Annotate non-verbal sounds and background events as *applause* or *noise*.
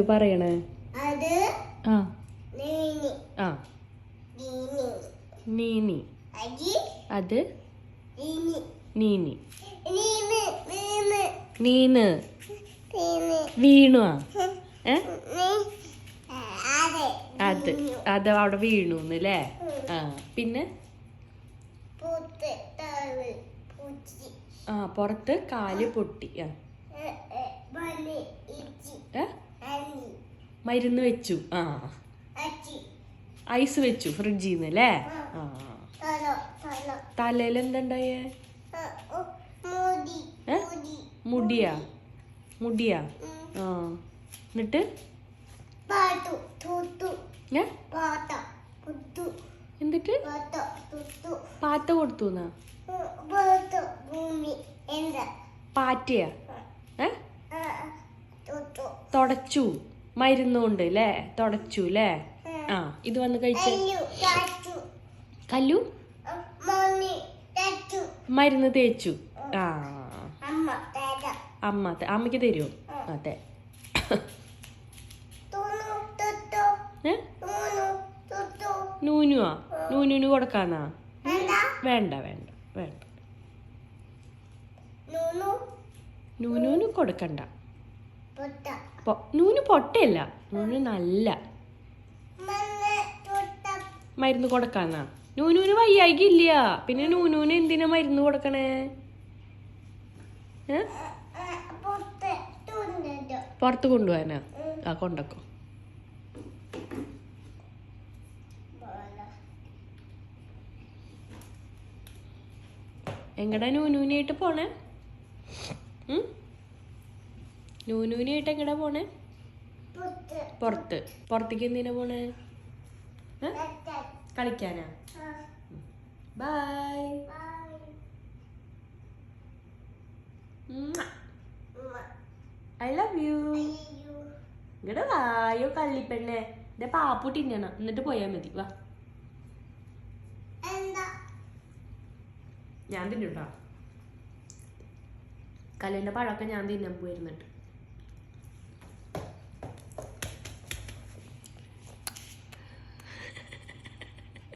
പറയണേ? അത് ആ. നീനി. ആ. നീനി. അത് നീനി. നീനി. വീണു *laughs* ഏ? അത്. അത്. അവിടെ വീണു അല്ലേ ആ. പിന്നെ? ആ പുറത്ത് കാൽ പൊട്ടി. ആ. ഏ? മരുന്ന് വെച്ചു. ആ. ഐസ് വെച്ചു ഫ്രിഡ്ജിൽ നിന്ന് അല്ലേ ആ. തലോ തലോ. തലയിൽ എന്തുണ്ടായേ മുടിയാ? മുടിയാ? ആ. എന്നിട്ട്? എന്നിട്ട്? പാത്ത കൊടുത്തു പാറ്റയാ? ഏ? തുടച്ചു. മരുന്നുകൊണ്ട് അല്ലേ തുടച്ചു അല്ലേ ആ ഇത് വന്ന് കഴിച്ച. കല്ലു മരുന്ന് തേച്ചു. ആ. അമ്മ തരൂ. അമ്മയ്ക്ക് തരുമോ അതെ. നൂനുവാ? നൂനുന് കൊടുക്കാന്നാ വേണ്ട. വേണ്ട വേണ്ട നൂനു. നൂനുന് കൊടുക്കണ്ട. നൂന് പൊട്ടയല്ല. നൂന് നല്ല. മരുന്ന് കൊടുക്കാന്നാ. നൂനൂന് വയ്യായിക്കില്ല പിന്നെ നൂനൂന് എന്തിനാ മരുന്ന് കൊടുക്കണേ? പുറത്ത് കൊണ്ടുപോകാനാ. ആ കൊണ്ടക്കോ. എങ്ങടാ നൂനൂനായിട്ട് പോണേ? നൂനൂനായിട്ട് എങ്ങടാ പോണേ? പൊറത്ത്. പുറത്ത്. പുറത്തേക്ക് എന്തിനാ പോണേ? കളിക്കാനാ? ബൈ. I love you. ഇങ്ങടെ വായോ കള്ളിപ്പെണ്ണേ. എന്റെ പാപ്പൂട്ടി തിന്നണം. എന്നിട്ട് പോയാ മതി. വാ. ഞാൻ തിന്നിട്ടാ. കല്ലിന്റെ പഴമൊക്കെ ഞാൻ തിന്നാൻ പോയിരുന്നിട്ട്.